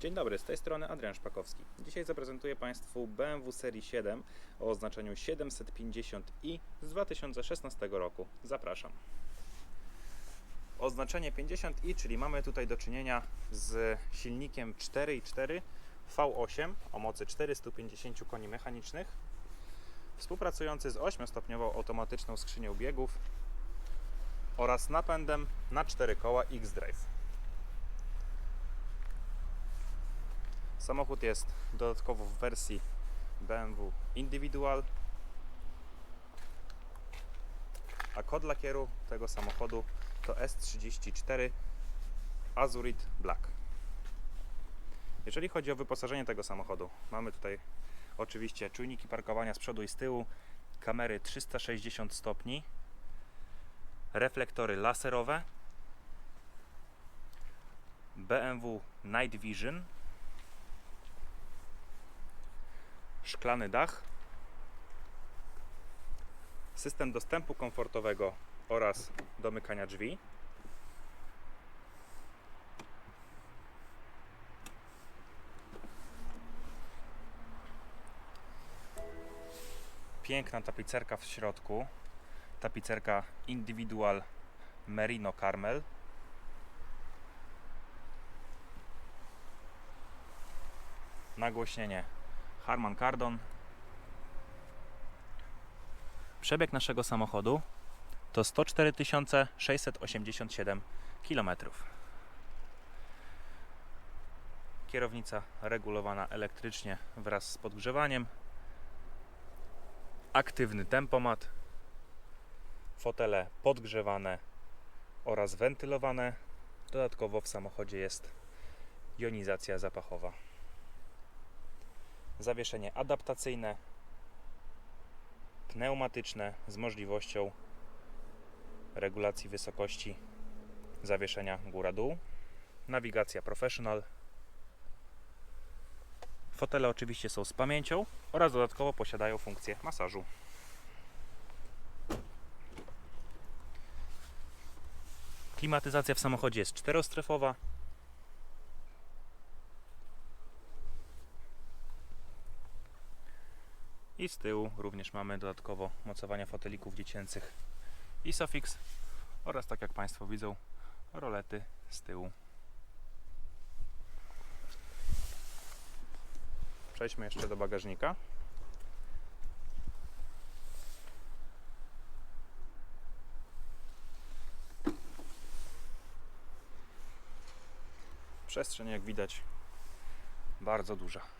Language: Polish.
Dzień dobry, z tej strony Adrian Szpakowski. Dzisiaj zaprezentuję Państwu BMW serii 7 o oznaczeniu 750i z 2016 roku. Zapraszam. Oznaczenie 50i, czyli mamy tutaj do czynienia z silnikiem 4.4 V8 o mocy 450 koni mechanicznych, współpracujący z 8-stopniową automatyczną skrzynią biegów oraz napędem na 4 koła X-Drive. Samochód jest dodatkowo w wersji BMW Individual, a kod lakieru tego samochodu to S34 Azurit Black. Jeżeli chodzi o wyposażenie tego samochodu, mamy tutaj oczywiście czujniki parkowania z przodu i z tyłu, kamery 360 stopni, reflektory laserowe, BMW Night Vision, szklany dach, system dostępu komfortowego oraz domykania drzwi. Piękna tapicerka w środku. Tapicerka Individual Merino Carmel. Nagłośnienie Harman Kardon. Przebieg naszego samochodu to 104 687 km. Kierownica regulowana elektrycznie wraz z podgrzewaniem. Aktywny tempomat. Fotele podgrzewane oraz wentylowane. Dodatkowo w samochodzie jest jonizacja zapachowa zawieszenie adaptacyjne, pneumatyczne z możliwością regulacji wysokości zawieszenia góra-dół, nawigacja professional. Fotele oczywiście są z pamięcią oraz dodatkowo posiadają funkcję masażu. Klimatyzacja w samochodzie jest czterostrefowa, I z tyłu również mamy dodatkowo mocowania fotelików dziecięcych Isofix oraz tak jak Państwo widzą rolety z tyłu. Przejdźmy jeszcze do bagażnika. Przestrzeń jak widać bardzo duża.